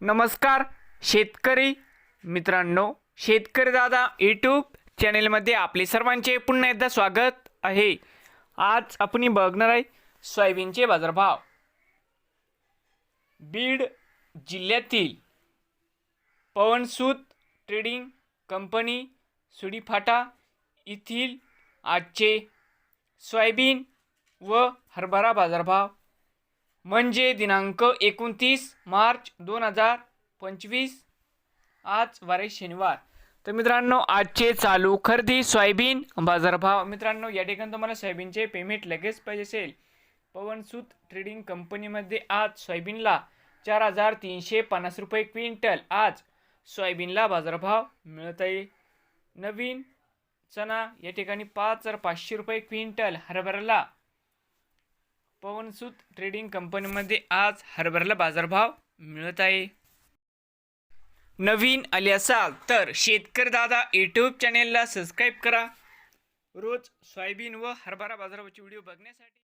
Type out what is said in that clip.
नमस्कार शेतकरी मित्रांनो शेतकरी दादा यूट्यूब चॅनेलमध्ये आपले सर्वांचे पुन्हा एकदा स्वागत आहे. आज आपण बघणार आहे सोयाबीनचे बाजारभाव. बीड जिल्ह्यातील पवनसूत ट्रेडिंग कंपनी सुडीफाटा येथील आजचे सोयाबीन व हरभरा बाजारभाव. म्हणजे दिनांक एकोणतीस मार्च दोन हजार पंचवीस. आज वारे शनिवार. तर मित्रांनो आजचे चालू खरेदी सोयाबीन बाजारभाव. मित्रांनो या ठिकाणी तुम्हाला सोयाबीनचे पेमेंट लगेच पाहिजे असेल. पवनसूत ट्रेडिंग कंपनीमध्ये आज सोयाबीनला चार हजार तीनशे पन्नास रुपये क्विंटल. आज सोयाबीनला बाजारभाव मिळत आहे. नवीन चणा या ठिकाणी पाच हजार पाचशे रुपये क्विंटल. हरभऱ्याला पवनसूत ट्रेडिंग कंपनीमध्ये आज हरभऱ्याला बाजारभाव मिळत आहे. नवीन आले असाल तर शेतकरी दादा यूट्यूब चॅनेलला सबस्क्राईब करा. रोज सोयाबीन व हरभरा बाजारावरचे व्हिडिओ बघण्यासाठी